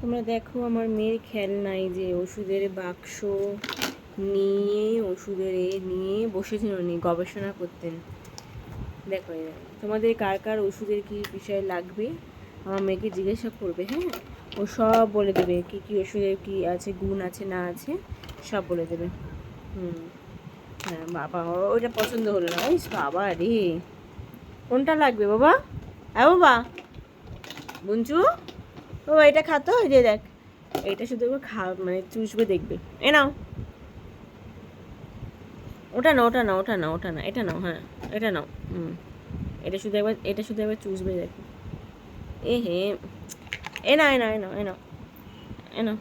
তোমরা দেখো আমার মেয়ের খেলনাই যে ওষুধের বাক্স নিয়ে, ওষুধের এ নিয়ে বসেছিল উনি, গবেষণা করতেন। দেখো তোমাদের কার কার ওষুধের কী বিষয় লাগবে? আমার মেয়েকে জিজ্ঞাসা করবে হ্যাঁ? ও সব বলে দেবে, কি কি ওষুধের কি আছে, গুণ আছে, না আছে, সব বলে দেবে। হুম হ্যাঁ বাবা ওইটা পছন্দ হলো না ওই বাবা রে। কোনটা লাগবে বাবা? হ্যাঁ বাবা। বুঞ্চু ও, এটা খাতো এই যে দেখ। এটা শুধু খা মানে চুষবে, দেখবে। এ নাও। ওটা না ওটা না ওটা না ওটা না এটা নাও হ্যাঁ এটা নাও, হুম। এটা শুধু একবার, এটা শুধু একবার চুষবে, দেখো। এ হে, এ না এ না এ নাও এ নাও এ নাও।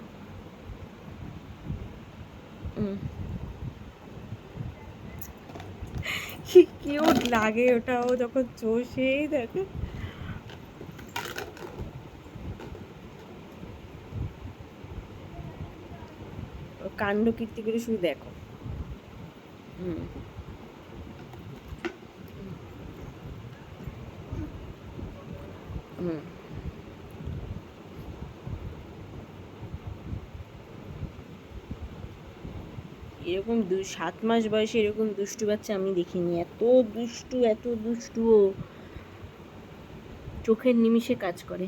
কি কিউট লাগে ওটা ও যখন চষেই দেখো। কাণ্ড কীর্তিগুলো শুধু দেখো। এরকম দু, সাত মাস বয়সে এরকম দুষ্টু বাচ্চা আমি দেখিনি। এত দুষ্টু এত দুষ্টু ও চোখের নিমিষে কাজ করে।